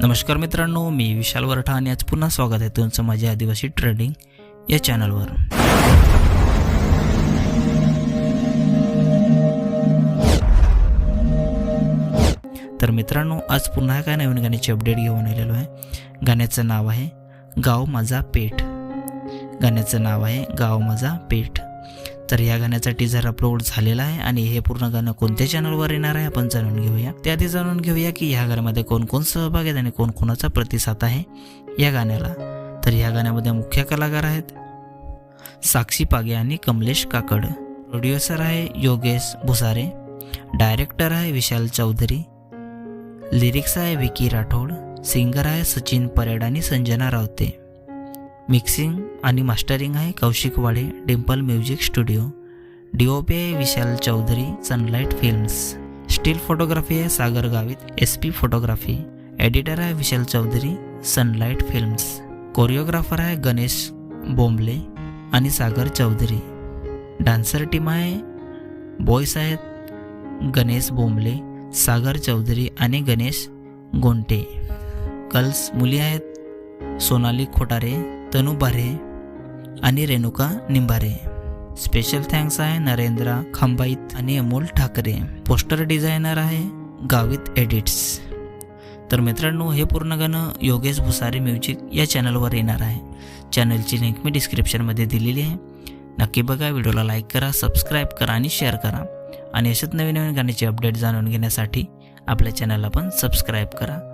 नमस्कार मित्रांनो मी विशाल वरठा आणि आज पुन्हा स्वागत आहे तुमचं माझ्या आदिवासी ट्रेडिंग या चॅनलवर. तर मित्रांनो आज पुन्हा काय नवीन गाण्याची अपडेट घेऊन आलेलो आहे. गाण्याचं नाव आहे गाव माझा पेठ. गाण्याचं नाव आहे गाव माझा पेठ. तर या गाण्याचा टीझर अपलोड झालेला आहे आणि हे पूर्ण गाणं कोणत्या चॅनलवर येणार आहे आपण जाणून घेऊया. त्याआधी जाणून घेऊया की ह्या गाण्यामध्ये कोण कोण सहभाग आहेत आणि कोण कोणाचा प्रतिसाद आहे या गाण्याला. तर या गाण्यामध्ये मुख्य कलाकार आहेत साक्षी पागे आणि कमलेश काकड. प्रोड्युसर आहे योगेश भुसारे. डायरेक्टर आहे विशाल चौधरी. लिरिक्स आहे विकी राठोड. सिंगर आहे सचिन परेड आणि संजना रावते. मिक्सिंग आणि मास्टरिंग आहे Kaushik Wade Dimple music studio DOP आहे Vishal Chaudhari Sunlight Films. Still photography आहे Sagar Gavit S P photography. Editor आहे Vishal Chaudhari Sunlight Films. Choreographer आहे गणेश बोंबले आणि सागर चौधरी. डान्सर टीम आहे बॉयस आहेत गणेश बोंबले सागर चौधरी आणि गणेश गोंटे. गर्ल्स मुली आहेत सोनाली खोटारे तनू बारे आणि रेणुका निंबारे. स्पेशल थँक्स आहे नरेंद्र खांबाईत आणि अमोल ठाकरे. पोस्टर डिझायनर आहे गावित एडिट्स तर मित्रांनो हे पूर्ण गाणं योगेश भुसारे म्युझिक या चॅनलवर येणार आहे. चॅनलची लिंक मी डिस्क्रिप्शनमध्ये दिलेली आहे. नक्की बघा व्हिडिओला लाईक करा सबस्क्राईब करा आणि शेअर करा. आणि अशाच नवीन नवीन गाण्याचे अपडेट जाणून घेण्यासाठी आपल्या चॅनलला पण सबस्क्राईब करा.